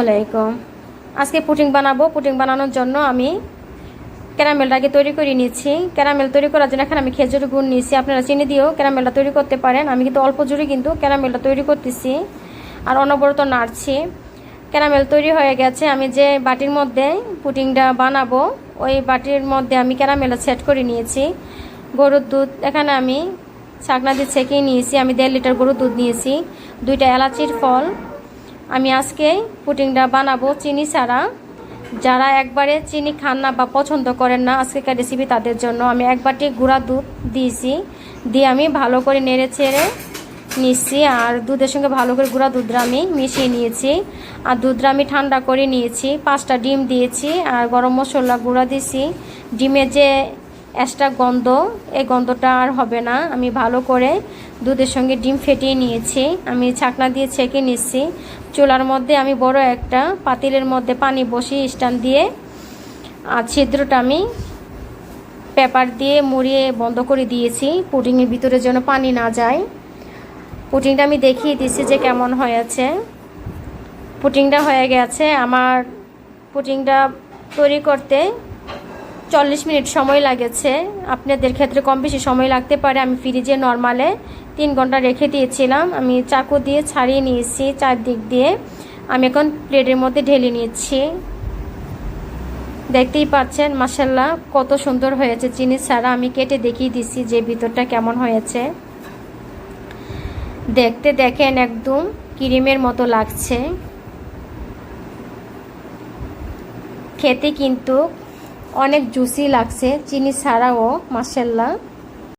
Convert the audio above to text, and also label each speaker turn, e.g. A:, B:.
A: আলাইকুম। আজকে পুটিং বানাবো। পুটিং বানানোর জন্য আমি ক্যারামেলটাকে তৈরি করে নিচ্ছি। ক্যারামেল তৈরি করার জন্য এখানে আমি খেজুর গুড় নিয়েছি। আপনারা চিনি দিয়েও ক্যারামেলটা তৈরি করতে পারেন। আমি কিন্তু অল্প জুড়ে কিন্তু ক্যারামেলটা তৈরি করতেছি। আর অনবরত নাড়ছি। ক্যারামেল তৈরি হয়ে গেছে। আমি যে বাটির মধ্যে পুটিংটা বানাবো, ওই বাটির মধ্যে আমি ক্যারামেলটা সেট করে নিয়েছি। গরুর দুধ এখানে আমি ছাকনা দিয়ে ছেঁকে নিয়েছি। আমি দেড় লিটার গরুর দুধ নিয়েছি। দুইটা এলাচির ফল আমি আজকে পুটিংটা বানাবো চিনি ছাড়া। যারা একবারে চিনি খান না বা পছন্দ করেন না আজকেকার রেসিপি তাদের জন্য আমি এক বাটি গুঁড়া দুধ দিয়েছি। দিয়ে আমি ভালো করে নেড়ে ছেড়ে নিচ্ছি আর দুধের সঙ্গে ভালো করে গুঁড়া দুধটা আমি মিশিয়ে নিয়েছি। আর দুধটা আমি ঠান্ডা করে নিয়েছি। পাঁচটা ডিম দিয়েছি আর গরম মশলা গুঁড়া দিয়েছি। ডিমের যে এক্সট্রা গন্ধ, এই গন্ধটা আর হবে না। আমি ভালো করে দুধের সঙ্গে ডিম ফেটিয়ে নিয়েছি। আমি ছাকনা দিয়ে ছেঁকে নিচ্ছি। চুলার মধ্যে আমি বড় একটা পাতিলের মধ্যে পানি বসিয়ে স্ট্যান্ড দিয়ে আর ছিদ্রটা আমি পেপার দিয়ে মুড়িয়ে বন্ধ করে দিয়েছি। পুডিংয়ের ভিতরে যেন পানি না যায়। পুটিংটা আমি দেখিয়ে দিচ্ছি যে কেমন হয়েছে। পুটিংটা হয়ে গেছে। আমার পুটিংটা তৈরি করতে চল্লিশ মিনিট সময় লাগেছে। আপনাদের ক্ষেত্রে কম বেশি সময় লাগতে পারে। আমি ফ্রিজে নর্মালে তিন ঘণ্টা রেখে দিয়েছিলাম। আমি চাকু দিয়ে ছাড়িয়ে নিয়েছি চারদিক দিয়ে। আমি এখন প্লেটের মধ্যে ঢেলে নিচ্ছি। দেখতেই পাচ্ছেন মাসাল্লাহ কত সুন্দর হয়েছে চিনি ছাড়া। আমি কেটে দেখিয়ে দিচ্ছি যে ভিতরটা কেমন হয়েছে। দেখতে দেখেন একদম ক্রিমের মতো লাগছে। খেতে কিন্তু অনেক জুসি লাগছে চিনি ছাড়াও মাসাল্লা